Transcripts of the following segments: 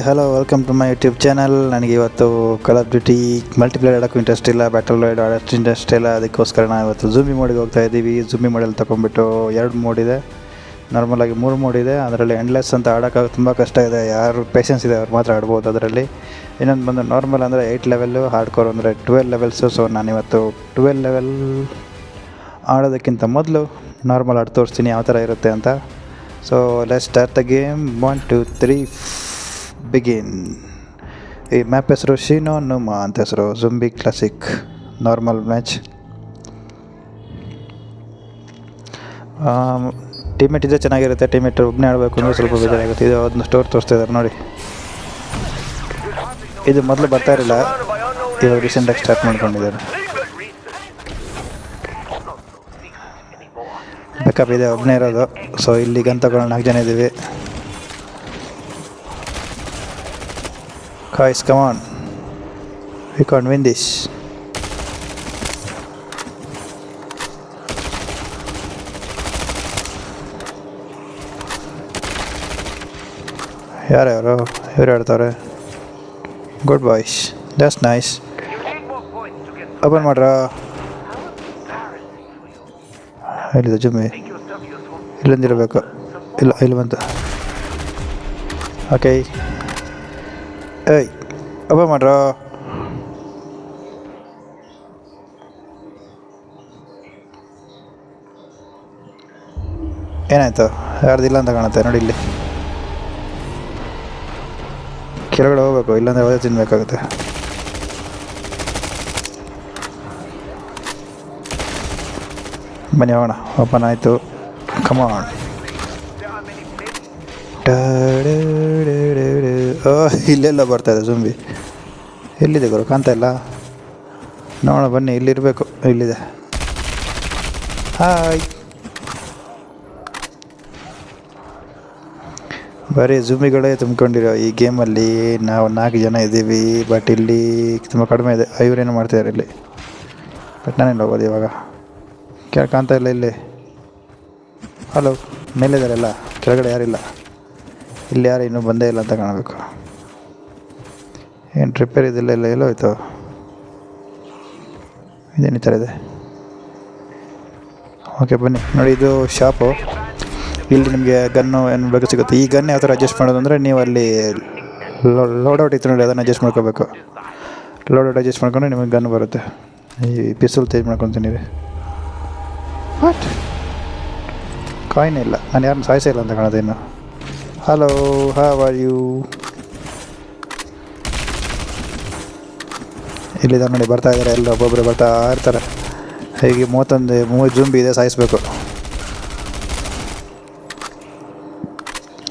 Hello welcome to my YouTube channel ನನಗೆ ಇವತ್ತು Call of Duty multiplayer ಆಡೋಕ್ಕೂ interest ಇಲ್ಲ ಬ್ಯಾಟಲ್ ರೈಡ್ ಆಡೋಷ್ಟು ಇಂಟ್ರೆಸ್ಟ್ ಇಲ್ಲ. ಅದಕ್ಕೋಸ್ಕರ ನಾವು ಇವತ್ತು ಜೂಮಿ ಮೋಡಿಗೆ ಹೋಗ್ತಾ ಇದ್ದೀವಿ. ಜೂಮಿ ಮೋಡಲ್ಲಿ ತೊಗೊಂಡ್ಬಿಟ್ಟು ಎರಡು ಮೋಡ್ ಇದೆ. ನಾರ್ಮಲಾಗಿ ಮೂರು ಮೋಡ್ ಇದೆ. ಅದರಲ್ಲಿ ಎಂಡ್ಲೆಸ್ ಅಂತ ಆಡೋಕ್ಕಾಗ ತುಂಬ ಕಷ್ಟ ಇದೆ. ಯಾರು ಪೇಷನ್ಸ್ ಇದೆ, ಅವ್ರು ಮಾತ್ರ ಆಡ್ಬೋದು ಅದರಲ್ಲಿ. ಇನ್ನೊಂದು ಬಂದು ನಾರ್ಮಲ್ ಅಂದರೆ ಏಯ್ಟ್ ಲೆವೆಲ್ಲು ಹಾರ್ಡ್ ಕೋರ್ ಅಂದರೆ ಟ್ವೆಲ್ ಲೆವೆಲ್ಸು ಸೊ ನಾನಿವತ್ತು ಟ್ವೆಲ್ ಲೆವೆಲ್ ಆಡೋದಕ್ಕಿಂತ ಮೊದಲು ನಾರ್ಮಲ್ ಆಡಿ ತೋರಿಸ್ತೀನಿ, ಯಾವ ಥರ ಇರುತ್ತೆ ಅಂತ. So let start the game one two three begin ಈ ಮ್ಯಾಪ್ ಹೆಸರು ಶೀನೋ ನುಮಾ ಅಂತ ಹೆಸರು zombie classic normal match teammate ಇದ್ರೆ ಚೆನ್ನಾಗಿರುತ್ತೆ. ಟೀಮೇಟ್ ಒಬ್ಬನೇ ಆಡಬೇಕು ಅಂದರೆ ಸ್ವಲ್ಪ ಬೇಜಾರಾಗುತ್ತೆ. ಇದು ಒಂದು ಸ್ಟೋರ್ ತೋರಿಸ್ತಾ ಇದ್ದಾರೆ ನೋಡಿ. ಇದು ಮೊದಲು ಬರ್ತಾ ಇರಲಿಲ್ಲ. ಇವಾಗ ರೀಸೆಂಟಾಗಿ ಸ್ಟಾರ್ಟ್ ಮಾಡ್ಕೊಂಡಿದ್ದಾರೆ. ಬ್ಯಾಕಪ್ ಇದೆ ಒಬ್ಬನೇ ಇರೋದು. ಸೊ ಇಲ್ಲಿ ಗನ್ ತಗೊಳ್ಳೋ ನಾಲ್ಕು ಜನ ಇದ್ದೀವಿ. Guys, come on. We can't win this. ಯಾರು ಯಾರು? ಇವ್ರು ಆಡ್ತಾರೆ good boys that's nice open ಮಾಡ್ರಾ? ಎಲ್ಲಿದೆ ಜುಮ್ಮಿ ಇಲ್ಲೊಂದಿರಬೇಕು ಇಲ್ಲ ಇಲ್ಲಿ ಬಂತು. ಓಕೆ ಏಯ್ ಅಬ್ಬ ಮಾಡ್ರ? ಏನಾಯಿತು? ಯಾರ್ದಿಲ್ಲ ಅಂತ ಕಾಣುತ್ತೆ, ನೋಡಿ ಇಲ್ಲಿ. ಕೆಳಗಡೆ ಹೋಗ್ಬೇಕು, ಇಲ್ಲಾಂದ್ರೆ ಯಾವುದೇ ತಿನ್ಬೇಕಾಗುತ್ತೆ. ಬನ್ನಿ, ಹೋಗೋಣ. ಓಪನ್ ಆಯಿತು. ಕಮಾನ್ ಓ ಇಲ್ಲೆಲ್ಲ ಬರ್ತಾ ಇದೆ ಜುಂಬಿ ಎಲ್ಲಿದೆ ಗುರು? ಕಾಣ್ತಾ ಇಲ್ಲ. ನೋಡೋಣ, ಬನ್ನಿ ಇಲ್ಲಿರಬೇಕು ಇಲ್ಲಿದೆ. ಹಾಯ್ ಬರೀ ಜುಮ್ಮಿಗಳೇ ತುಂಬ್ಕೊಂಡಿರೋ ಈ ಗೇಮಲ್ಲಿ ನಾವು ನಾಲ್ಕು ಜನ ಇದ್ದೀವಿ ಬಟ್ ಇಲ್ಲಿ ತುಂಬ ಕಡಿಮೆ ಇದೆ. ಐವರೇನು ಮಾಡ್ತಿದ್ದಾರೆ ಇಲ್ಲಿ. ಬಟ್ ನಾನೇನು ಹೋಗೋದು ಇವಾಗ? ಕೇಳ ಕಾಣ್ತಾ ಇಲ್ಲ ಇಲ್ಲಿ. ಹಲೋ ಮೇಲಿದ್ದಾರೆಲ್ಲ ಕೆಳಗಡೆ ಯಾರಿಲ್ಲ ಇಲ್ಲಿ ಯಾರು ಇನ್ನೂ ಬಂದೇ ಇಲ್ಲ ಅಂತ ಕಾಣಬೇಕು. ಏನು ರಿಪೇರ್ ಇದೆಲ್ಲ ಇಲ್ಲ ಎಲ್ಲೋ ಹೋಯ್ತು. ಇದೇನು ಈ ಥರ ಇದೆ? ಓಕೆ ಬನ್ನಿ. ನೋಡಿ, ಇದು ಶಾಪು ಇಲ್ಲಿ ನಿಮಗೆ ಗನ್ನು ಏನು ಬೇಕು ಸಿಗುತ್ತೆ. ಈ ಗನ್ ಯಾವ ಥರ ಅಡ್ಜಸ್ಟ್ ಮಾಡೋದು ಅಂದರೆ ನೀವು ಅಲ್ಲಿ ಲೋಡೌಟ್ ಇತ್ತು ನೋಡಿ, ಅದನ್ನು ಅಡ್ಜಸ್ಟ್ ಮಾಡ್ಕೋಬೇಕು. ಲೋಡೌಟ್ ಅಡ್ಜಸ್ಟ್ ಮಾಡ್ಕೊಂಡ್ರೆ ನಿಮಗೆ ಗನ್ ಬರುತ್ತೆ. ಈ ಪಿಸ್ತೂಲ್ ಚೇಂಜ್ ಮಾಡ್ಕೊತೀನಿ ವಾಟ್ ಕಾಯಿನ್ ಇಲ್ಲ. ನಾನು ಯಾರನ್ನು ಸಾಯಿಸೇ ಇಲ್ಲ ಅಂತ ಕಾಣೋದು ಇನ್ನು. ಹಲೋ how ಆರ್ ಯು ಇಲ್ಲಿದ ನೋಡಿ, ಬರ್ತಾ ಇದ್ದಾರೆ, ಎಲ್ಲ ಒಬ್ಬೊಬ್ಬರು ಬರ್ತಾ ಇರ್ತಾರೆ. ಹೀಗೆ ಮೂವತ್ತೊಂದು, ಮೂವತ್ತು ಜುಂಬಿ ಇದೆ, ಸಾಯಿಸ್ಬೇಕು.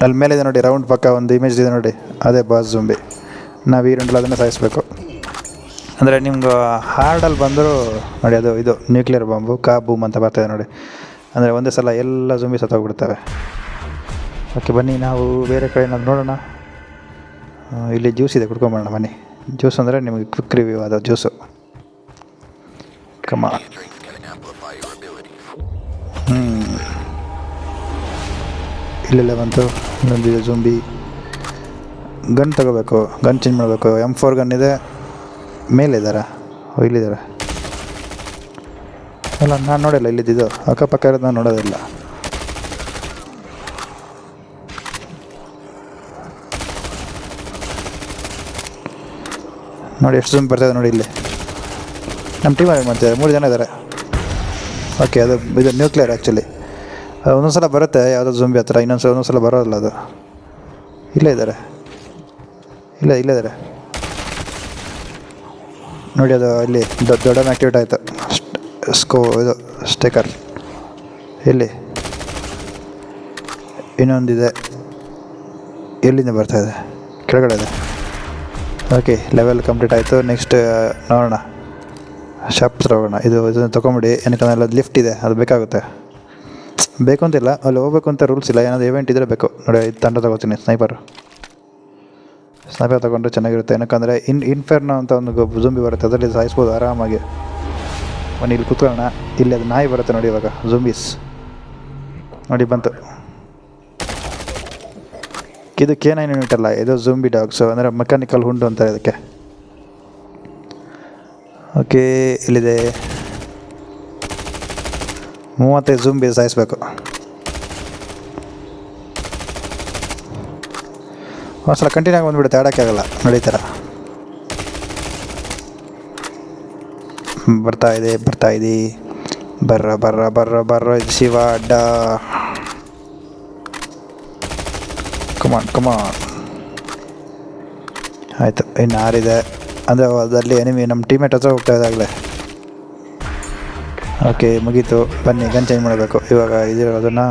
ಅಲ್ಲಿ ಮೇಲೆ ಇದೆ ನೋಡಿ ರೌಂಡ್ ಪಕ್ಕ ಒಂದು ಇಮೇಜ್ ಇದೆ ನೋಡಿ, ಅದೇ ಬಾಸ್ ಜುಂಬಿ. ನಾವು ಈ ರೌಂಡಲ್ಲಿ ಅದನ್ನು ಸಾಯಿಸ್ಬೇಕು. ಅಂದರೆ ನಿಮ್ಗೆ ಹಾರ್ಡಲ್ಲಿ ಬಂದರೂ, ನೋಡಿ ಅದು, ಇದು ನ್ಯೂಕ್ಲಿಯರ್ ಬಾಂಬು ಕಾ ಬೂಮ್ ಅಂತ ಬರ್ತಾಯಿದೆ ನೋಡಿ. ಅಂದರೆ ಒಂದೇ ಸಲ ಎಲ್ಲ ಜುಂಬಿ ಸತ್ತೋಗ್ಬಿಡ್ತವೆ. ಓಕೆ, ಬನ್ನಿ, ನಾವು ಬೇರೆ ಕಡೆ ಏನಾದ್ರು ನೋಡೋಣ ಇಲ್ಲಿ ಜ್ಯೂಸ್ ಇದೆ, ಕುಡ್ಕೊಂಬರೋಣ, ಬನ್ನಿ. ಜ್ಯೂಸ್ ಅಂದರೆ ನಿಮಗೆ ಕ್ವಿಕ್ ರಿವ್ಯೂ ಅದು ಜ್ಯೂಸು. ಕಮ ಹ್ಞೂ ಇಲ್ಲೆಲ್ಲ ಬಂತು. ಇನ್ನೊಂದಿದೆ ಜುಂಬಿ ಗನ್ ತಗೋಬೇಕು ಗನ್ ಚೇಂಜ್ ಮಾಡಬೇಕು. ಎಂ ಫೋರ್ ಗನ್ ಇದೆ. ಮೇಲಿದ್ದಾರಾ ಓ, ಇಲ್ಲಿದ್ದಾರೆ? ಅಲ್ಲ, ನಾನು ನೋಡಿಲ್ಲ, ಇಲ್ಲಿದ್ದು ಅಕ್ಕಪಕ್ಕ ಇರೋದು ನಾನು ನೋಡೋದಿಲ್ಲ. ನೋಡಿ, ಎಷ್ಟು ಜನ ಬರ್ತಾಯಿದೆ ನೋಡಿ ಇಲ್ಲಿ. ನಮ್ಮ ಟೀಮಲ್ಲಿ ಮಾಡ್ತಿದ್ದಾರೆ? ಮೂರು ಜನ ಇದ್ದಾರೆ. ಓಕೆ ಅದು ಇದು ನ್ಯೂಕ್ಲಿಯರ್ ಆ್ಯಕ್ಚುಲಿ ಒಂದೊಂದು ಸಲ ಬರುತ್ತೆ, ಯಾವುದೋ ಜುಂಬಿ ಹತ್ರ ಇನ್ನೊಂದು ಸಲ ಒಂದೊಂದು ಸಲ ಬರೋಲ್ಲ ಅದು. ಇಲ್ಲೇ ಇದ್ದಾರೆ. ಇಲ್ಲ, ಇಲ್ಲೇ ಇದ್ದಾರೆ. ನೋಡಿ, ಅದು ಇಲ್ಲಿ ದೊಡ್ಡ ದೊಡ್ಡ ಆ್ಯಕ್ಟಿವೇಟ್ ಆಯಿತು. ಸ್ಕೋ ಇದು ಸ್ಟೇಕರ್ ಎಲ್ಲಿ ಇನ್ನೊಂದಿದೆ. ಎಲ್ಲಿಂದ ಬರ್ತಾ ಇದೆ? ಕೆಳಗಡೆ ಇದೆ. ಓಕೆ ಲೆವೆಲ್ ಕಂಪ್ಲೀಟ್ ಆಯಿತು. ನೆಕ್ಸ್ಟ್ ನೋಡೋಣ. ಶಾಪ್ ಹೋಗೋಣ. ಇದು ಇದನ್ನು ತೊಗೊಂಬಿಡಿ. ಏನಕ್ಕೆ ಲಿಫ್ಟ್ ಇದೆ. ಅದು ಬೇಕಾಗುತ್ತೆ. ಬೇಕು ಅಂತಿಲ್ಲ ಅಲ್ಲಿ ಹೋಗ್ಬೇಕು ಅಂತ ರೂಲ್ಸ್ ಇಲ್ಲ. ಏನಾದರೂ ಇವೆಂಟ್ ಇದ್ದರೆ ಬೇಕು. ನೋಡಿ ಇದು ತಂಡ ತೊಗೋತೀನಿ. ಸ್ನೈಪರ್ ಸ್ನೈಪರ್ ತೊಗೊಂಡ್ರೆ ಚೆನ್ನಾಗಿರುತ್ತೆ. ಏನಕ್ಕಂದರೆ ಇನ್ ಇನ್ಫೆರ್ನೋ ಅಂತ ಒಂದು ಜುಂಬಿ ಬರುತ್ತೆ. ಅದರಲ್ಲಿ ಸಾಯಿಸ್ಬೋದು ಆರಾಮಾಗಿ. ಬನ್ನಿ, ಇಲ್ಲಿ ಕೂತ್ಕೊಳ್ಳೋಣ. ಇಲ್ಲಿ ಅದು ನಾಯಿ ಬರುತ್ತೆ ನೋಡಿ ಇವಾಗ. ಜುಂಬೀಸ್ ನೋಡಿ, ಬಂತು. ಇದು ಕೆ ನೈನ್ ಯೂನಿಟ್ ಅಲ್ಲ, ಇದು ಜೂಂಬಿ ಡಾಗ್ಸು ಅಂದರೆ ಮೆಕ್ಯಾನಿಕಲ್ ಹುಂಡು ಅಂತ ಇದಕ್ಕೆ. ಓಕೆ ಇಲ್ಲಿದೆ. ಮೂವತ್ತೈದು ಜೂಂಬಿ ಸಾಯಿಸ್ಬೇಕು. ಒಂದ್ಸಲ ಕಂಟಿನ್ಯೂ ಆಗಿ ಬಂದುಬಿಡುತ್ತೆ, ಆಡೋಕ್ಕೆ ಆಗಲ್ಲ ನಡೀತಾರ ಬರ್ತಾ ಇದೆ ಬರ್ತಾ ಇದೆ. ಬರ್ರ ಬರ್ರ ಬರ್ರ ಬರ್ರ ಶಿವ ಅಡ್ಡ. ಕಮಾನ್ ಕಮಾನ್ ಆಯಿತು, ಇನ್ನು ಆರಿದೆ ಅಂದರೆ ಅದರಲ್ಲಿ ಎನಿಮಿ ನಮ್ಮ ಟೀಮೇಟ್ ಹತ್ರ ಹೋಗ್ತಾ ಇದ್ದಾಗಲೇ. ಓಕೆ ಮುಗೀತು. ಬನ್ನಿ ಗನ್ ಚೇಂಜ್ ಮಾಡಬೇಕು. ಇವಾಗ ಇದಿರೋದನ್ನು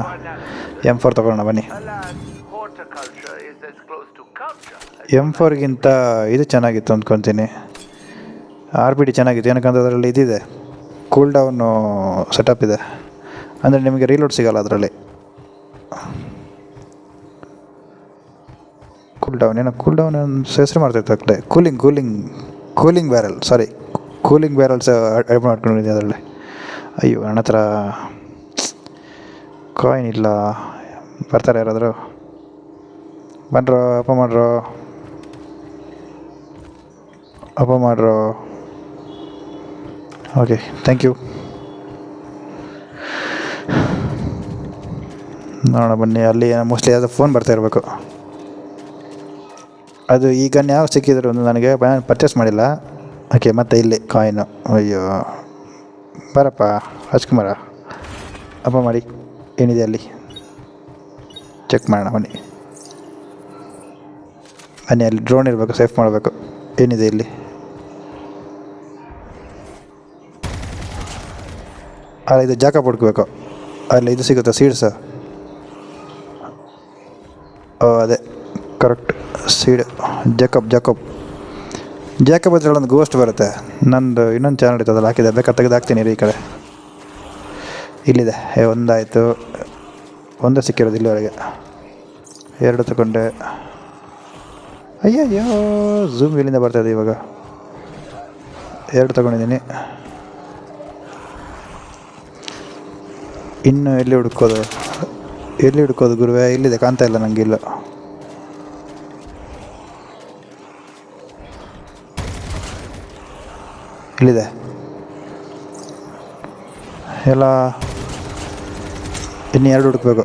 ಎಂ ಫೋರ್ ತೊಗೊಳ್ಳೋಣ, ಬನ್ನಿ. ಎಂ ಫೋರ್ಗಿಂತ ಇದು ಚೆನ್ನಾಗಿತ್ತು ಅಂದ್ಕೊತೀನಿ. ಆರ್ ಪಿ ಡಿ ಚೆನ್ನಾಗಿತ್ತು. ಏನಕ್ಕಂದ್ರೆ ಅದರಲ್ಲಿ ಇದಿದೆ. ಕೂಲ್ ಡೌನು ಸೆಟಪ್ ಇದೆ. ಅಂದರೆ ನಿಮಗೆ ರೀಲೋಡ್ ಸಿಗಲ್ಲ ಅದರಲ್ಲಿ. ಕೂಲ್ ಡೌನ್ ಏನೋ ಕೂಲ್ ಡೌನ್ ಹೆಸರು ಮಾಡ್ತಾಯಿತ್ತು ಅಕ್ಕಡೆ cooling cooling cooling barrel sorry cooling barrels add ಮಾಡ್ಕೊಂಡಿದ್ದೆ ಅದರಲ್ಲಿ. ಅಯ್ಯೋ, ನನ್ನ ಹತ್ರ ಕಾಯಿನ್ ಇಲ್ಲ. ಬರ್ತಾರೆ ಯಾರಾದರೂ? ಬನ್ರೋ ಅಪ್ಪ ಮಾಡ್ರೋ? ಅಪ್ಪ ಮಾಡ್ರೋ? ಓಕೆ ಥ್ಯಾಂಕ್ ಯು ನೋಡೋಣ ಬನ್ನಿ, ಅಲ್ಲಿ ಮೋಸ್ಟ್ಲಿ ಯಾವುದೋ ಫೋನ್ ಬರ್ತಾ ಇರಬೇಕು. ಅದು ಈಗ ಯಾವ ಸಿಕ್ಕಿದ್ರು ಒಂದು ನನಗೆ ಪರ್ಚೇಸ್ ಮಾಡಿಲ್ಲ. ಓಕೆ ಮತ್ತೆ ಇಲ್ಲಿ ಕಾಯಿನು ಅಯ್ಯೋ. ಬರಪ್ಪ, ರಾಜ್ಕುಮಾರ. ಅಪ್ಪ ಮಾಡಿ. ಏನಿದೆ ಅಲ್ಲಿ? ಚೆಕ್ ಮಾಡೋಣ, ಬನ್ನಿ. ಮನೆ ಅಲ್ಲಿ ಡ್ರೋನ್ ಇರಬೇಕು ಸೇಫ್ ಮಾಡಬೇಕು. ಏನಿದೆ ಇಲ್ಲಿ? ಅಲ್ಲ ಇದು ಜಾಕ ಹುಡ್ಕಬೇಕು ಅಲ್ಲಿ ಇದು ಸಿಗುತ್ತಾ ಸೀಡ್ಸ ಓ, ಅದೇ. ಸೀಡ್ ಜಾಕಪ್ ಜಾಕಪ್ ಜಾಕಬ್ ಹತ್ರ ಒಂದು ಗೋಸ್ಟ್ ಬರುತ್ತೆ. ನಂದು ಇನ್ನೊಂದು ಚಾನಲ್ ಇತ್ತು, ಅದ್ರಲ್ಲಿ ಹಾಕಿದೆ ಬೇಕಾ ತೆಗೆದು ಹಾಕ್ತೀನಿ ರೀ ಈ ಕಡೆ. ಇಲ್ಲಿದೆ. ಒಂದಾಯಿತು. ಒಂದೇ ಸಿಕ್ಕಿರೋದು ಇಲ್ಲಿವರೆಗೆ. ಎರಡು ತಗೊಂಡೆ. ಅಯ್ಯಯ್ಯೋ ಝೂಮ್ ಇಲ್ಲಿಂದ ಬರ್ತಾಯಿದೆ ಇವಾಗ? ಎರಡು ತಗೊಂಡಿದ್ದೀನಿ. ಇನ್ನು ಎಲ್ಲಿ ಹುಡುಕೋದು? ಎಲ್ಲಿ ಹುಡುಕೋದು ಗುರುವೆ? ಇಲ್ಲಿದೆ, ಕಾಣ್ತಾ ಇಲ್ಲ ನನಗೆ ಇಲ್ಲಿದೆ ಎಲ್ಲ ಇನ್ನು ಎರಡು ಹುಡುಕ್ಬೇಕು.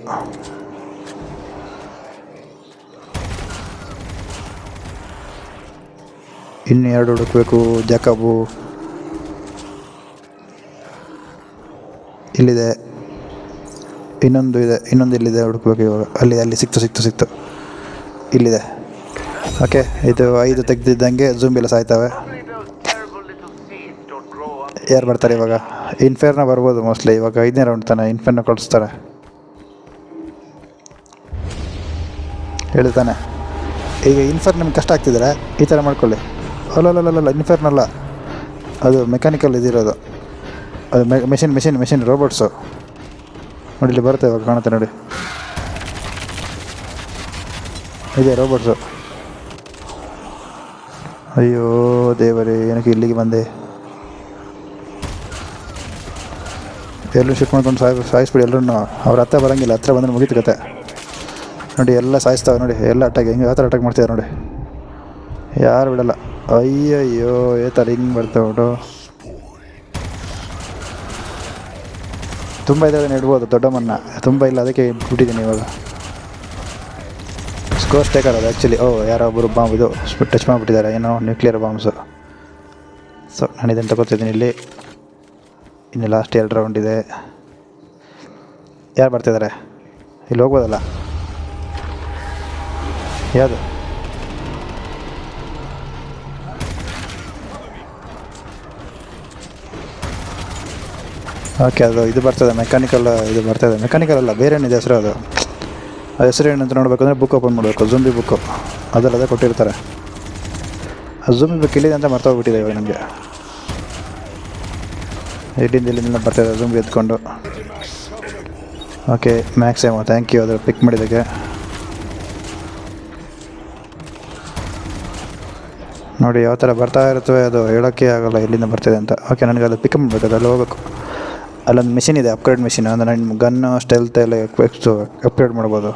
ಇನ್ನು ಎರಡು ಹುಡುಕ್ಬೇಕು ಜಕಬು. ಇಲ್ಲಿದೆ. ಇನ್ನೊಂದು ಇದೆ, ಇನ್ನೊಂದು ಇಲ್ಲಿದೆ ಹುಡುಕ್ಬೇಕು ಇವಾಗ. ಅಲ್ಲಿ ಅಲ್ಲಿ ಸಿಕ್ತು ಸಿಕ್ತು ಸಿಕ್ತು. ಇಲ್ಲಿದೆ. ಓಕೆ ಇದು ಐದು ತೆಗೆದಿದ್ದಂಗೆ ಜೂಮ್ ಎಲ್ಲ ಸಾಯ್ತವೆ. ಯಾರು ಬರ್ತಾರೆ ಇವಾಗ? ಇನ್ಫೇರ್ನ ಬರ್ಬೋದು ಮೋಸ್ಟ್ಲಿ ಇವಾಗ ಐದನೇ ರೌಂಡ್ ತಾನೆ ಇನ್ಫೇರ್ನ ಕಳಿಸ್ತಾರೆ. ಹೇಳ್ತಾನೆ. ಈಗ ಇನ್ಫೇರ್ ನಿಮ್ಗೆ ಕಷ್ಟ ಆಗ್ತಿದ್ರೆ ಈ ಥರ ಮಾಡ್ಕೊಳ್ಳಿ. ಅಲ್ಲಲ್ಲ ಇನ್ಫೇರ್ನಲ್ಲ ಅದು ಮೆಕ್ಯಾನಿಕಲ್ ಇದಿರೋದು. ಅದು ಮೆಷಿನ್ ಮೆಷಿನ್ ಮೆಷಿನ್ ರೋಬೋಟ್ಸು ನೋಡಿ ಇಲ್ಲಿ ಬರುತ್ತೆ ಇವಾಗ ಕಾಣುತ್ತೆ ನೋಡಿ. ಇದೆ ರೋಬೋಟ್ಸು ಅಯ್ಯೋ ದೇವರೇ, ಏನಕ್ಕೆ ಇಲ್ಲಿಗೆ ಬಂದೆ? ಎಲ್ಲರೂ ಶಿಫ್ಟ್ ಮಾಡ್ಕೊಂಡು ಸಾಯ್ ಸಾಯಿಸ್ಬಿಡಿ ಎಲ್ಲರೂ ಅವ್ರ ಹತ್ರ ಬರೋಂಗಿಲ್ಲ, ಹತ್ರ ಬಂದ್ರೆ ಮುಗೀತು ಕತೆ. ನೋಡಿ, ಎಲ್ಲ ಸಾಯಿಸ್ತಾವೆ ನೋಡಿ, ಎಲ್ಲ ಅಟ್ಯಾಕ್, ಹೆಂಗೆ ಯಾವ ಥರ ಅಟ್ಯಾಕ್ ಮಾಡ್ತಿದ್ದಾರೆ ನೋಡಿ. ಯಾರು ಬಿಡಲ್ಲ. ಅಯ್ಯಯ್ಯೋ ಏ ಥರ ಹಿಂಗೆ ಬರ್ತಾವೆ ನೋಡು ತುಂಬ ಇದ್ದಾವೆ ದೊಡ್ಡ ಮನ್ನ. ತುಂಬ ಇಲ್ಲ, ಅದಕ್ಕೆ ಬಿಟ್ಟಿದ್ದೀನಿ ಇವಾಗ. ಸ್ಕೋರ್ ಟೇಕರ್ ಅದು ಆ್ಯಕ್ಚುಲಿ ಓ, ಯಾರೋ ಒಬ್ಬರು ಬಾಂಬ್ ಇದು ಟಚ್ ಮಾಡಿಬಿಟ್ಟಿದ್ದಾರೆ. ಏನೋ ನ್ಯೂಕ್ಲಿಯರ್ ಬಾಂಬ್ಸು ಸೊ ನಾನು ಇದನ್ನು ತಗೋತಿದ್ದೀನಿ ಇಲ್ಲಿ. ಇನ್ನು ಲಾಸ್ಟ್ ಎರಡು ರೌಂಡ್ ಇದೆ. ಯಾರು ಬರ್ತಿದ್ದಾರೆ ಇಲ್ಲಿ ಹೋಗ್ಬೋದಲ್ಲ? ಯಾವುದು? ಓಕೆ ಅದು ಇದು ಬರ್ತದೆ ಮೆಕ್ಯಾನಿಕಲ್ ಇದು ಬರ್ತದೆ. ಮೆಕ್ಯಾನಿಕಲ್ ಅಲ್ಲ, ಬೇರೆ ಏನಿದೆ ಹೆಸರು ಅದು? ಆ ಹೆಸರು ಏನಂತ ನೋಡಬೇಕಂದ್ರೆ ಬುಕ್ ಓಪನ್ ಮಾಡಬೇಕು ಜುಂಬಿ ಬುಕ್ಕು ಅದರಲ್ಲದೇ ಅದೇ ಕೊಟ್ಟಿರ್ತಾರೆ. ಆ ಜುಂಬಿ ಬುಕ್ ಇಲ್ಲಿದೆ ಅಂತ ಮರ್ತೋಗ್ಬಿಟ್ಟಿದೆ ಇವಾಗ ನಮಗೆ. ಇಲ್ಲಿಂದ ಇಲ್ಲಿಂದ ಬರ್ತಾಯಿದೆ ಜುಂಬಿ ಎತ್ಕೊಂಡು. Okay max maximum thank you ಅದ್ರ ಪಿಕ್ ಮಾಡಿದ್ದಕ್ಕೆ. ನೋಡಿ, ಯಾವ ಥರ ಬರ್ತಾ ಇರುತ್ತವೆ ಅದು ಹೇಳೋಕ್ಕೆ ಆಗೋಲ್ಲ ಎಲ್ಲಿಂದ ಬರ್ತಿದೆ ಅಂತ. ಓಕೆ ನನಗೆ ಅದು ಪಿಕಪ್ ಮಾಡಬೇಕು ಅಲ್ಲಿ ಹೋಗ್ಬೇಕು. ಅಲ್ಲೊಂದು ಮಿಷಿನ್ ಇದೆ ಅಪ್ಗ್ರೇಡ್ ಮಿಷಿನ್ ಅಂದರೆ ನಿಮ್ಮ ಗನ್ನು ಸ್ಟೆಲ್ತ್ ಎಲ್ಲ ಅಪ್ಗ್ರೇಡ್ ಮಾಡ್ಬೋದು.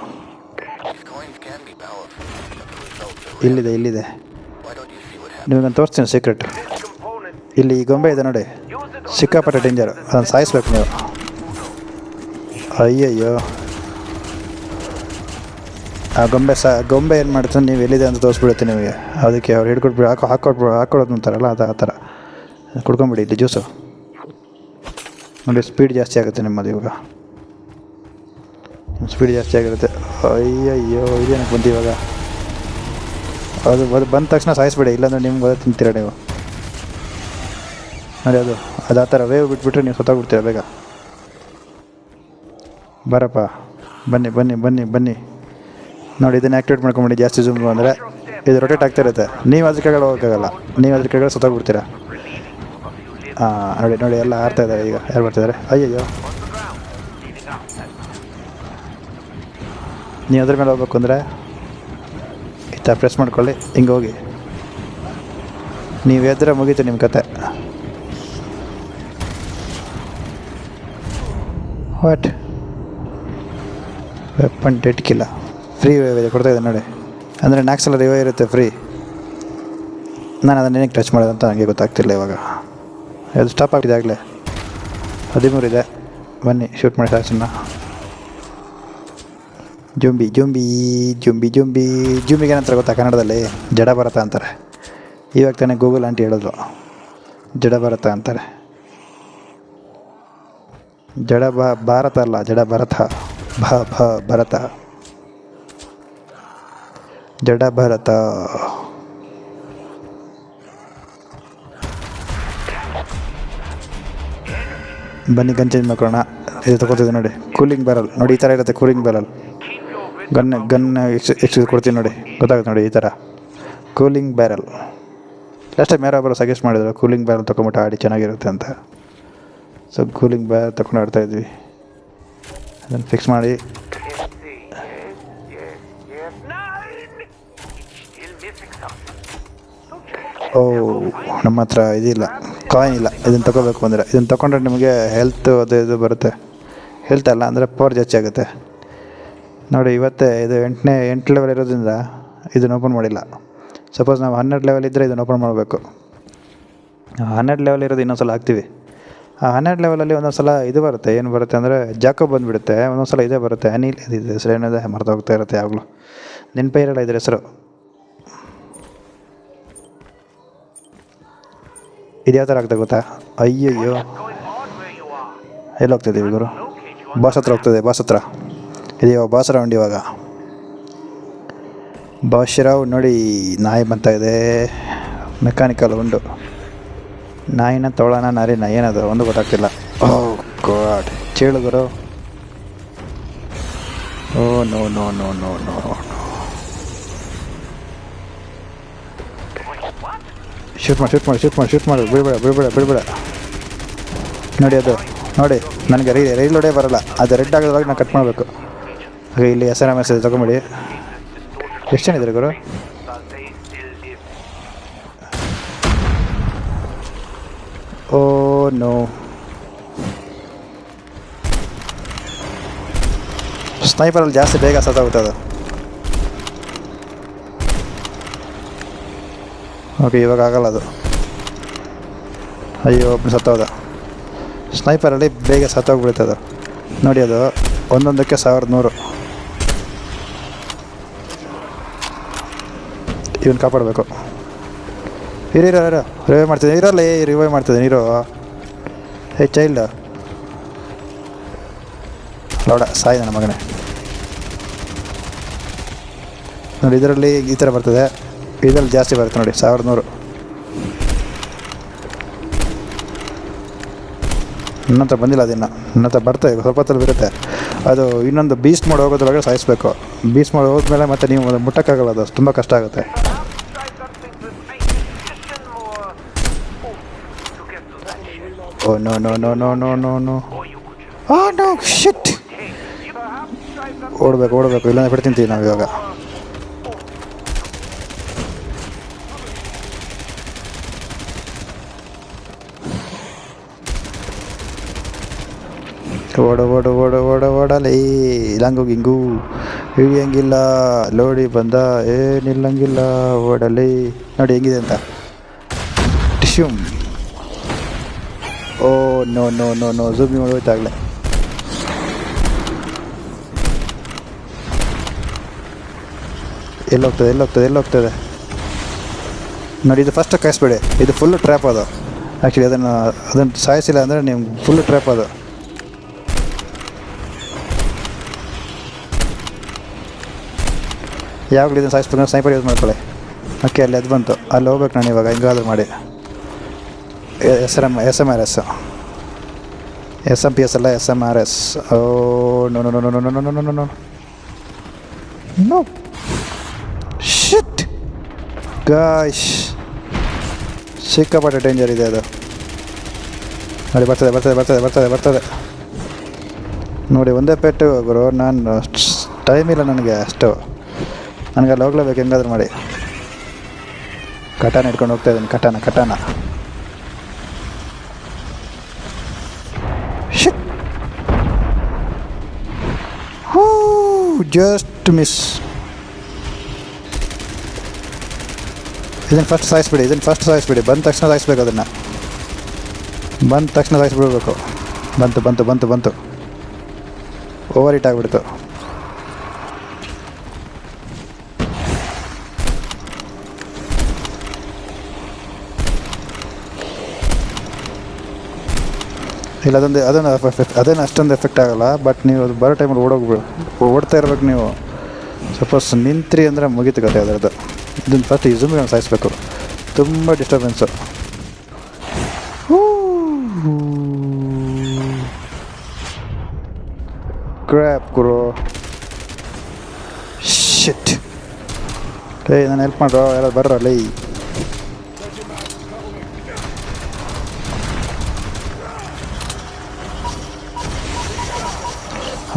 ಇಲ್ಲಿದೆ ಇಲ್ಲಿದೆ. ಇಲ್ಲಿದೆ ನಿಮಗಂತ ತೋರಿಸ್ತೀನಿ ಸೀಕ್ರೆಟ್ ಇಲ್ಲಿ ಗೊಂಬೆ ಇದೆ ನೋಡಿ. ಸಿಕ್ಕಾಪಟ್ಟೆ ಡೇಂಜರ್ ಅದನ್ನು ಸಾಯಿಸ್ಬೇಕು ನೀವು. ಅಯ್ಯಯ್ಯೋ. ಆ ಗೊಂಬೆ ಸಾ, ಗೊಂಬೆ ಏನು ಮಾಡ್ತೀನಿ ನೀವು ಎಲ್ಲಿದೆ ಅಂತ ತೋರಿಸ್ಬಿಡುತ್ತೆ ನಿಮಗೆ. ಅದಕ್ಕೆ ಅವ್ರು ಹಿಡ್ಕೊಟ್ಬಿಡಿ, ಹಾಕೋ, ಹಾಕೊಟ್ಬಿಡು, ಹಾಕೊಡೋದು ಅಂತಾರಲ್ಲ, ಅದು ಆ ಥರ. ಕುಡ್ಕೊಂಬಿಡಿ ಇಲ್ಲಿ ಜ್ಯೂಸು ನೋಡಿ ಸ್ಪೀಡ್ ಜಾಸ್ತಿ ಆಗುತ್ತೆ ನಿಮ್ಮದು ಇವಾಗ. ಸ್ಪೀಡ್ ಜಾಸ್ತಿ ಆಗಿರುತ್ತೆ. ಅಯ್ಯಯ್ಯೋ, ಇದೇನಕ್ಕೆ ಬಂತು ಇವಾಗ ಅದು ಬಂದ ತಕ್ಷಣ ಸಾಯಿಸ್ಬಿಡಿ, ಇಲ್ಲಾಂದ್ರೆ ನಿಮ್ಗೆ ತಿಂತೀರ ನೀವು. ನೋಡಿ ಅದು. ಅದು ಆ ಥರ ವೇವ್ ಬಿಟ್ಬಿಟ್ರೆ ನೀವು ಸತ್ತೋಗ್ಬಿಡ್ತೀರ ಬೇಗ. ಬರಪ್ಪ. ಬನ್ನಿ ಬನ್ನಿ ಬನ್ನಿ ಬನ್ನಿ. ನೋಡಿ, ಇದನ್ನು ಆ್ಯಕ್ಟಿವೇಟ್ ಮಾಡ್ಕೊಂಬಿಡಿ, ಜಾಸ್ತಿ ಜೂಮ್ ಅಂದರೆ. ಇದು ರೊಟೇಟ್ ಆಗ್ತಿರುತ್ತೆ ನೀವು ಅದ್ರ ಕೆಳಗಡೆ ಹೋಗೋಕ್ಕಾಗಲ್ಲ. ನೀವು ಅದ್ರ ಕೆಳಗಡೆ ಸತ್ತೋಗ್ಬಿಡ್ತೀರಾ. ಹಾಂ ನೋಡಿ ನೋಡಿ, ಎಲ್ಲ ಆಡ್ತಾ ಇದ್ದಾರೆ ಈಗ. ಯಾರು ಬರ್ತಿದ್ದಾರೆ ಅಯ್ಯಯ್ಯೋ. ನೀವು ಅದ್ರ ಮೇಲೆ ಹೋಗ್ಬೇಕು ಅಂದರೆ ಇತ್ತ ಪ್ರೆಸ್ ಮಾಡ್ಕೊಳ್ಳಿ, ಹಿಂಗೆ ಹೋಗಿ. ನೀವು ಎದ್ರೆ ಮುಗೀತು ನಿಮ್ಮ ಕತೆ. ವಾಟ್ ವೆಪನ್ ಡೆಟ್ ಕಿಲ್ಲ ಫ್ರೀ ವೇವ್ ಇದೆ ಕೊಡ್ತಾ ಇದೆ ನೋಡಿ. ಅಂದರೆ ನಾಲ್ಕು ಸಲ ರಿವೇ ಇರುತ್ತೆ ಫ್ರೀ ನಾನು ಅದನ್ನ ಏನಕ್ಕೆ ಟಚ್ ಮಾಡೋದಂತ ನನಗೆ ಗೊತ್ತಾಗ್ತಿಲ್ಲ ಇವಾಗ. ಅದು ಸ್ಟಾಪ್ ಆಗಿದೆ ಆಗಲೇ. ಹದಿಮೂರು ಇದೆ. ಬನ್ನಿ ಶೂಟ್ ಮಾಡಿ ಸಾಕ್ಸನ್ನ ಜುಂಬಿ ಜುಂಬಿ ಜುಂಬಿ ಜುಂಬಿ. ಜುಂಬಿಗೆ ಏನಂತಾರೆ ಗೊತ್ತಾ ಕನ್ನಡದಲ್ಲಿ? ಜಡ ಭರತ ಅಂತಾರೆ. ಇವಾಗ ತಾನೇ ಗೂಗಲ್ ಆಂಟಿ ಹೇಳಿದ್ರು. ಜಡ ಭರತ ಅಂತಾರೆ. ಜಡ ಬ ಭಾರತ ಅಲ್ಲ, ಜಡ ಭರತ. ಭ ಭ, ಭರತ. ಜಡ ಭರತ. ಬನ್ನಿ ಗನ್ ಚೇಂಜ್ ಮಾಡ್ಕೊಳ್ಳೋಣ ಇದು ತಗೋತಿದ್ದೆ ನೋಡಿ. ಕೂಲಿಂಗ್ ಬ್ಯಾರಲ್ ನೋಡಿ, ಈ ಥರ ಇರುತ್ತೆ cooling barrel gun gun X X ಕೊಡ್ತೀನಿ ನೋಡಿ. ಗೊತ್ತಾಗುತ್ತೆ ನೋಡಿ ಈ ಥರ ಕೂಲಿಂಗ್ ಬ್ಯಾರಲ್ ಲಾಸ್ಟ್ ಟೈಮ್ ಯಾರೊಬ್ಬರು ಸಜೆಸ್ಟ್ ಮಾಡಿದ್ರು ಕೂಲಿಂಗ್ ಬ್ಯಾರಲ್ ತೊಗೊಂಬಿಟ್ಟು ಆಡಿ ಚೆನ್ನಾಗಿರುತ್ತೆ ಅಂತ. ಸೊ ಕೂಲಿಂಗ್ ಬ್ಯಾ ತಗೊಂಡು ಆಡ್ತಾ ಇದ್ವಿ. ಅದನ್ನು ಫಿಕ್ಸ್ ಮಾಡಿ. ಓ, ನಮ್ಮ ಹತ್ರ ಇದಿಲ್ಲ. ಕಾಯಿನ್ ಇಲ್ಲ. ಇದನ್ನು ತಗೋಬೇಕು ಅಂದರೆ ಇದನ್ನು ತಗೊಂಡ್ರೆ ನಿಮಗೆ ಹೆಲ್ತ್ ಅದು ಇದು ಬರುತ್ತೆ. ಹೆಲ್ತ್ ಅಲ್ಲ, ಅಂದರೆ ಪವರ್ ಆಗುತ್ತೆ. ನೋಡಿ, ಇವತ್ತೇ ಇದು ಎಂಟನೇ, ಎಂಟು ಲೆವೆಲ್ ಇರೋದ್ರಿಂದ ಇದನ್ನು ಓಪನ್ ಮಾಡಿಲ್ಲ. ಸಪೋಸ್ ನಾವು ಹನ್ನೆರಡು ಲೆವೆಲ್ ಇದ್ದರೆ ಇದನ್ನು ಓಪನ್ ಮಾಡಬೇಕು. ಹನ್ನೆರಡು ಲೆವೆಲ್ ಇರೋದು ಇನ್ನೊಂದು ಸಲ ಹಾಕ್ತೀವಿ. ಹನ್ನೆರಡು ಲೆವೆಲಲ್ಲಿ ಒಂದೊಂದು ಸಲ ಇದು ಬರುತ್ತೆ. ಏನು ಬರುತ್ತೆ ಅಂದರೆ ಜಾಕೋ ಬಂದುಬಿಡುತ್ತೆ ಒಂದೊಂದು ಸಲ ಇದೇ ಬರುತ್ತೆ. ಅನಿಲ್ ಇದು ಹೆಸರು ಏನಿದೆ ಹೋಗ್ತಾ ಇರುತ್ತೆ ಯಾವಾಗಲೂ. ನೆನಪೇ ಇರಲ್ಲ ಇದ್ರ ಹೆಸರು. ಇದು ಯಾವ ಥರ ಆಗ್ತದೆ ಗೊತ್ತಾ? ಅಯ್ಯಯ್ಯೋ. ಎಲ್ಲಿ ಹೋಗ್ತಿದ್ದೀವಿ ಗುರು. ಬಾಸ್ ಹತ್ರ ಹೋಗ್ತದೆ, ಬಾಸ್ ಹತ್ರ. ಇದೆಯೋ, ಬಾಸ್ ರೌಂಡ್ ಇವಾಗ. ಬಾಸ್ ರೌಂಡ್ ನೋಡಿ, ನಾಯಿ ಇದೆ. ಮೆಕ್ಯಾನಿಕಲ್ ಉಂಡು ನಾಯಿನ ತೊಗೊಳ್ಳೋಣ ನಾರಿನ ಏನದು? ಒಂದು ಗೊತ್ತಾಗ್ತಿಲ್ಲ. ಓ ಗಾಡ್ ಚೇಳು ಗುರು. ಓ no no no no no shoot ಮಾಡಿ ಶೂಟ್ ಮಾಡಿ ಶೂಟ್ ಮಾಡಿ ಶೂಟ್ ಮಾಡಿ. ಬಿಡ್ಬೇಡ ಬಿಡ್ಬೇಡ ಬಿಡ್ಬೇಡ. ನೋಡಿ ಅದು. ನೋಡಿ ನನಗೆ ರೈ ರೈಲ್ ಹೊಡೆ ಬರಲ್ಲ. ಅದು ರೆಡ್ ಆಗೋದಾಗ ನಾನು ಕಟ್ ಮಾಡಬೇಕು. ಹಾಗೆ ಇಲ್ಲಿ ಎಸ್ ಆರ್ ಎಂ ಎಸ್ ತೊಗೊಂಬಿಡಿ. ಎಷ್ಟು ಜನ ಇದ್ದಾರೆ ಗುರು? ಓ ನೋ ಸ್ನೈಪರಲ್ಲಿ ಜಾಸ್ತಿ ಬೇಗ ಸತ್ತೋಗುತ್ತೆ ಅದು. ಓಕೆ ಇವಾಗ ಆಗಲ್ಲ ಅದು. ಅಯ್ಯೋ ಒಬ್ಬನು ಸತ್ತೋದ. ಸ್ನೈಪರಲ್ಲಿ ಬೇಗ ಸತ್ತೋಗ್ಬಿಡುತ್ತೆ ಅದು. ನೋಡಿ ಅದು, ಒಂದೊಂದಕ್ಕೆ ಸಾವಿರದ ನೂರು. ಇವನು ಕಾಪಾಡಬೇಕು. ಇರೋ ಇರೋ ರಿವೈವ್ ಮಾಡ್ತಿದ್ದೀನಿ. ಇರಲ್ಲ ಏ ರಿವೈವ್ ಮಾಡ್ತಿದ್ದೆ ಇರೋ. ಏ ಚೈಲ್ಡ್ ನೋಡ ಸಾಯಿ ನಮ್ಮ ಮಗನೇ. ನೋಡಿ, ಇದರಲ್ಲಿ ಈ ಥರ ಬರ್ತದೆ. ಇದರಲ್ಲಿ ಜಾಸ್ತಿ ಬರುತ್ತೆ ನೋಡಿ, ಸಾವಿರದ ನೂರು. ನನ್ನ ಹತ್ರ ಬಂದಿಲ್ಲ ಅದಿನ್ನು. ನನ್ನ ಹತ್ರ ಬರ್ತದೆ ಸ್ವಲ್ಪ ಹೊತ್ತಲ್ಲಿ ಬರುತ್ತೆ. ಅದು ಇನ್ನೊಂದು ಬೀಸ್ಟ್ ಮಾಡಿ ಹೋಗೋದ್ರೊಳಗೆ ಸಾಯಿಸ್ಬೇಕು. ಬೀಸ್ಟ್ ಮಾಡಿ ಹೋದ್ಮೇಲೆ ಮತ್ತೆ ನೀವು ಮುಟ್ಟಕ್ಕಾಗಲ್ಲ, ಅದು ತುಂಬ ಕಷ್ಟ ಆಗುತ್ತೆ. No no no no no no could just ಆ ನೋ ಶಿಟ್ something ಓಡಬೇಕು. ಓಡಬೇಕು ಇಲ್ಲಾಂದ್ರೆ ಬಿಡ್ತಿಂತೀವಿ ನಾವು ಇವಾಗ. ಓಡ ಓಡ ಓಡ ಓಡ, ಓಡಲೇ. ಲಂಗು ಗಿಂಗು. ಹಿಡಿಯಂಗಿಲ್ಲ. ಲೋಡಿ ಬಂದ. ಏ ನಿಲ್ಲಂಗಿಲ್ಲ ಓಡಲಿ. ನೋಡಿ ಹೆಂಗಿದೆ ಅಂತ. ಟಿಶ್ಯೂಮ್. Oh, no no no no ಹೋಗ್ತದೆ ಹೋಯ್ತಾಗಲೇ ಎಲ್ಲೋಗ್ತದೆ ಎಲ್ಲೋಗ್ತದೆ ಎಲ್ಲೋಗ್ತದೆ. ನೋಡಿ, ಇದು ಫಸ್ಟ್ ಕಾಯಿಸ್ಬೇಡಿ. ಇದು ಫುಲ್ ಟ್ರ್ಯಾಪ್ ಅದು. ಆ್ಯಕ್ಚುಲಿ ಅದನ್ನು ಅದನ್ನು ಸಾಯಿಸಿಲ್ಲ ಅಂದರೆ ನಿಮ್ಗೆ ಫುಲ್ ಟ್ರ್ಯಾಪ್ ಅದು. ಯಾವಾಗಲೂ ಇದನ್ನು ಸಾಯಿಸ್ಬೇಕು ಸ್ನೈಪರ್ ಯೂಸ್ ಮಾಡ್ಕೊಳ್ಳಿ. ಓಕೆ ಅಲ್ಲಿ ಅದು ಬಂತು. ಅಲ್ಲಿ ಹೋಗ್ಬೇಕು ನಾನು ಇವಾಗ. ಹಿಂಗಾದ್ರೂ ಮಾಡಿ. S M S M R S S M P S ಅಲ್ಲ S M R S oh no no no no no no no no no shit guys ಸಿಕ್ಕಾಪಟ್ಟೆ ಡೇಂಜರ್ ಇದೆ ಅದು ನೋಡಿ ಬರ್ತದೆ ಬರ್ತದೆ ಬರ್ತದೆ ಬರ್ತದೆ ಬರ್ತದೆ ನೋಡಿ ಒಂದೇ ಪೆಟ್ಟು ಗುರು ನಾನು ಟೈಮ್ ಇಲ್ಲ ನನಗೆ ಅಷ್ಟು ನನಗೆ ಅಲ್ಲಿ ಹೋಗ್ಲೇಬೇಕು ಹೆಂಗಾದ್ರೂ ಮಾಡಿ ಕಟಾನ ಇಟ್ಕೊಂಡು ಹೋಗ್ತಾ ಇದ್ದೀನಿ ಕಟಾನ ಕಟಾನ ಜಸ್ಟ್ miss. ಇದನ್ನು ಫಸ್ಟ್ ಸಾಯಿಸ್ಬಿಡಿ, ಇದನ್ನು ಫಸ್ಟ್ ಸಾಯಿಸ್ಬಿಡಿ. ಬಂದ ತಕ್ಷಣ ಸಾಯಿಸ್ಬೇಕು ಅದನ್ನು. ಬಂದ ತಕ್ಷಣ ಸಾಯಿಸ್ಬಿಡ್ಬೇಕು. ಬಂತು ಬಂತು ಬಂತು ಬಂತು. ಓವರ್ ಹಿಟ್ ಆಗಿಬಿಡ್ತು. ಇಲ್ಲ, ಅದೊಂದು ಅದನ್ನು ಅದೇನು ಅಷ್ಟೊಂದು ಎಫೆಕ್ಟ್ ಆಗಲ್ಲ ಬಟ್ ನೀವು ಅದು ಬರೋ ಟೈಮಲ್ಲಿ ಓಡೋಗ್ಬಿಡು. ಓಡ್ತಾ ಇರ್ಬೇಕು ನೀವು. ಸಪೋಸ್ ನಿಂತ್ರಿ ಅಂದರೆ ಮುಗೀತು ಕತೆ ಅದರದ್ದು. ಇದನ್ನು ಫಸ್ಟ್ ಇಸುಮಿಗೆ ಸಾಯಿಸ್ಬೇಕು. ತುಂಬ ಡಿಸ್ಟರ್ಬೆನ್ಸು ಕ್ರ್ಯಾಪ್ ಗುರು. ಶಿಟ್ ಏಯ್ ನಾನು ಹೆಲ್ಪ್ ಮಾಡ್ರೋ? ಯಾರು ಬರ್ರಲ್ಲ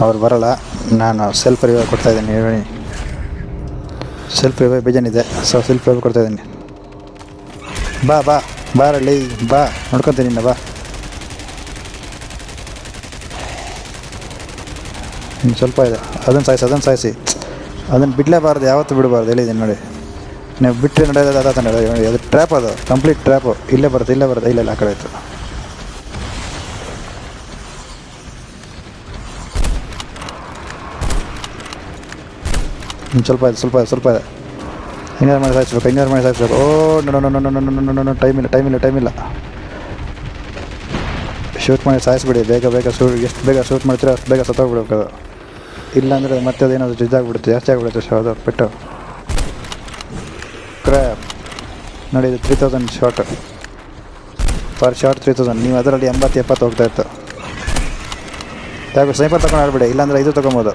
ಅವ್ರು ಬರಲ್ಲ. ನಾನು ಸೆಲ್ಫ್ ರಿವೈವ್ ಕೊಡ್ತಾ ಇದ್ದೀನಿ, ಹೇಳಿ ಸೆಲ್ಫ್ ರಿವೈವ್ ಬೇಜಾನಿದೆ ಸೊ ಸೆಲ್ಫ್ ರಿವೈವ್ ಕೊಡ್ತಾ ಇದ್ದೀನಿ. ಬಾ ಬಾ ಬಾರಲ್ಲಿ ಬಾ. ನೋಡ್ಕೊತೀನಿ ಬಾ. ಇನ್ನು ಸ್ವಲ್ಪ ಇದೆ. ಅದನ್ನು ಸಾಯಿಸಿ ಅದನ್ನು ಸಾಯಿಸಿ. ಅದನ್ನು ಬಿಡಲೇಬಾರ್ದು, ಯಾವತ್ತು ಬಿಡಬಾರ್ದು. ಹೇಳಿದ್ದೀನಿ ನೋಡಿ. ನೀವು ಬಿಟ್ಟರೆ ನಡೆಯೋದು ಅದ ಅದು ಟ್ರ್ಯಾಪ್ ಅದು. ಕಂಪ್ಲೀಟ್ ಟ್ರ್ಯಾಪು ಇಲ್ಲೇ ಬರುತ್ತೆ ಇಲ್ಲೇ ಬರುತ್ತೆ. ಇಲ್ಲೆಲ್ಲ ಆ ಕಡೆ ಆಯಿತು. ಸ್ವಲ್ಪ ಇದೆ, ಸ್ವಲ್ಪ ಸ್ವಲ್ಪ ಇದೆ. ಇನ್ನೇನು ಮಾಡಿ ಸಾಯಿಸ್ಬೇಕು, ಇನ್ನೇನು ಮಾಡಿ ಸಾಯಿಸ್ಬೇಕು. Oh no no no time ಇಲ್ಲ ಟೈಮ್ ಇಲ್ಲ ಟೈಮ್ ಇಲ್ಲ. ಶೂಟ್ ಮಾಡಿ ಸಾಯಿಸ್ಬಿಡಿ, ಬೇಗ ಬೇಗ ಶೂಟ್ ಎಷ್ಟು ಬೇಗ ಶೂಟ್ ಮಾಡ್ತೀರೋ ಅಷ್ಟು ಬೇಗ ಸತ್ತೋಗ್ಬಿಡ್ಬೇಕು ಅದು. ಇಲ್ಲಾಂದರೆ ಮತ್ತೆ ಅದೇನಾದರೂ ಜಿದ್ದಾಗ್ಬಿಡುತ್ತೆ ಜಾಸ್ತಿ ಆಗಿಬಿಡುತ್ತೆ ಸೊ ಅದು, ಬಿಟ್ಟು. ಕ್ರ್ಯಾಪ್ ನೋಡಿ, ಇದು three thousand short per short three thousand ನೀವು ಅದರಲ್ಲಿ ಎಂಬತ್ತು, ಎಪ್ಪತ್ತು ಹೋಗ್ತಾ ಇತ್ತು. ಯಾಕೆ ಸ್ನೈಪರ್ ತೊಗೊಂಡು ಆಡ್ಬಿಡಿ, ಇಲ್ಲಾಂದರೆ ಇದು ತೊಗೊಬೋದು.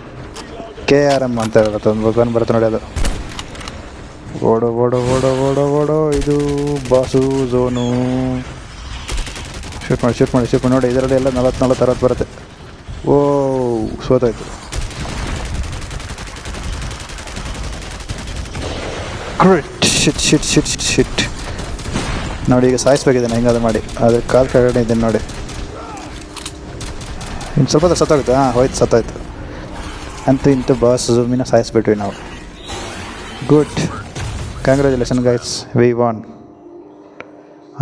ಕೆ ಆರ್ ಎಂ ಅಂತ ಹೇಳುತ್ತೆ ಒಂದು ಗನ್ ಬರುತ್ತೆ ನೋಡಿ ಅದು. ಓಡೋ ಓಡೋ ಓಡೋ ಓಡೋ ಓಡೋ, ಇದು ಬಾಸು ಝೋನು. ಶೂಟ್ ಮಾಡಿ ಶೂಟ್ ಮಾಡಿ ಶೂಟ್ ಮಾಡಿ. ನೋಡಿ, ಇದರಲ್ಲಿ ಎಲ್ಲ ನಲವತ್ತು ನಲವತ್ತು ಅರವತ್ತು ಬರುತ್ತೆ. ಓ, ಸೋತಾಯ್ತು. Crit shit shit shit shit shit ನೋಡಿ, ಈಗ ಸಾಯಿಸ್ಬೇಕಿದ್ದಾನೆ, ಹೆಂಗಾದ್ರು ಮಾಡಿ. ಅದಕ್ಕೆ ಕಾಲು ಕೆಳಗಡೆ ಇದ್ದೀನಿ ನೋಡಿ. ಇನ್ನು ಸ್ವಲ್ಪ ಸತ್ತೋಗುತ್ತೆ. ಹಾಂ, ಹೋಯ್ತು, ಸತ್ತೋಯ್ತು. ಅಂತೂ ಇಂತೂ ಬಾಸ್ ಝೂಮಿನ ಸಾಯಿಸ್ಬಿಟ್ವಿ ನಾವು. Good congratulation guys we won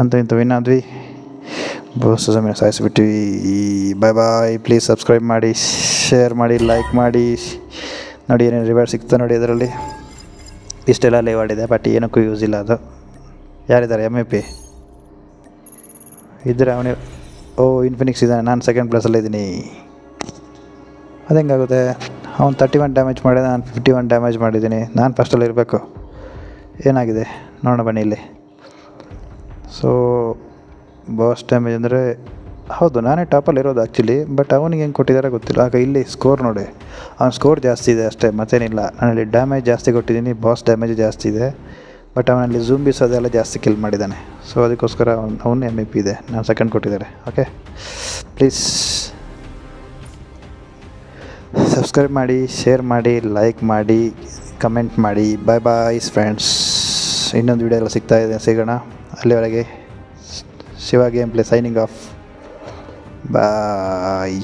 ಅಂತೂ ಇಂತೂ ವಿನ್ ಆದ್ವಿ. ಬಾಸ್ ಝೂಮಿನ ಸಾಯಿಸ್ಬಿಟ್ವಿ. ಬಾಯ್ ಬಾಯ್ ಪ್ಲೀಸ್ ಸಬ್ಸ್ಕ್ರೈಬ್ ಮಾಡಿ ಶೇರ್ ಮಾಡಿ ಲೈಕ್ ಮಾಡಿ. ನೋಡಿ ಏನೇನು ರಿವಾರ್ಡ್ ಸಿಗ್ತದೆ ನೋಡಿ ಅದರಲ್ಲಿ. ಇಷ್ಟೆಲ್ಲ ಲೇವಾರ್ಡ್ ಇದೆ ಬಟ್ ಏನಕ್ಕೂ ಯೂಸ್ ಇಲ್ಲ ಅದು. ಯಾರಿದ್ದಾರೆ? ಎಂ ಎ ಪಿ ಇದ್ದರೆ ಅವನೇ, ಓ ಇನ್ಫಿನಿಕ್ಸ್ ಇದ್ದಾನೆ. ನಾನು ಸೆಕೆಂಡ್ ಪ್ಲೇಸಲ್ಲಿ ಇದ್ದೀನಿ. ಅದು ಹೆಂಗಾಗುತ್ತೆ? ಅವ್ನು ತರ್ಟಿ ಒನ್ ಡ್ಯಾಮೇಜ್ ಮಾಡಿದ, ನಾನು ಫಿಫ್ಟಿ ಒನ್ ಡ್ಯಾಮೇಜ್ ಮಾಡಿದ್ದೀನಿ. ನಾನು ಫಸ್ಟಲ್ಲಿ ಇರಬೇಕು. ಏನಾಗಿದೆ? ನೋಡೋಣ ಬನ್ನಿ ಇಲ್ಲಿ. ಸೊ ಬಾಸ್ ಡ್ಯಾಮೇಜ್ ಅಂದರೆ, ಹೌದು, ನಾನೇ ಟಾಪಲ್ಲಿ ಇರೋದು ಆ್ಯಕ್ಚುಲಿ ಬಟ್ ಅವನಿಗೆ ಹೆಂಗೆ ಕೊಟ್ಟಿದ್ದಾರೆ ಗೊತ್ತಿಲ್ಲ. ಆಗ ಇಲ್ಲಿ ಸ್ಕೋರ್ ನೋಡಿ. ಅವ್ನ ಸ್ಕೋರ್ ಜಾಸ್ತಿ ಇದೆ ಅಷ್ಟೇ, ಮತ್ತೇನಿಲ್ಲ. ನಾನಲ್ಲಿ ಡ್ಯಾಮೇಜ್ ಜಾಸ್ತಿ ಕೊಟ್ಟಿದ್ದೀನಿ ಬಾಸ್ ಡ್ಯಾಮೇಜ್ ಜಾಸ್ತಿ ಇದೆ. ಬಟ್ ಅವನಲ್ಲಿ ಜೂಂಬಿಸ್ ಅದೆಲ್ಲ ಜಾಸ್ತಿ ಕಿಲ್ ಮಾಡಿದ್ದಾನೆ ಸೊ ಅದಕ್ಕೋಸ್ಕರ ಅವ್ನು, ಅವನು ಎಂ ಇ ಪಿ ಇದೆ. ನಾನು ಸೆಕೆಂಡ್ ಕೊಟ್ಟಿದ್ದಾರೆ. ಓಕೆ ಪ್ಲೀಸ್ ಸಬ್ಸ್ಕ್ರೈಬ್ ಮಾಡಿ ಶೇರ್ ಮಾಡಿ ಲೈಕ್ ಮಾಡಿ ಕಮೆಂಟ್ ಮಾಡಿ. ಬಾಯ್ ಬಾಯ್ ಫ್ರೆಂಡ್ಸ್ ಇನ್ನೊಂದು ವೀಡಿಯೋ ಎಲ್ಲ ಸಿಗ್ತಾ ಇದೆ. ಸಿಗೋಣ. ಅಲ್ಲಿವರೆಗೆ Shiva game play signing off bye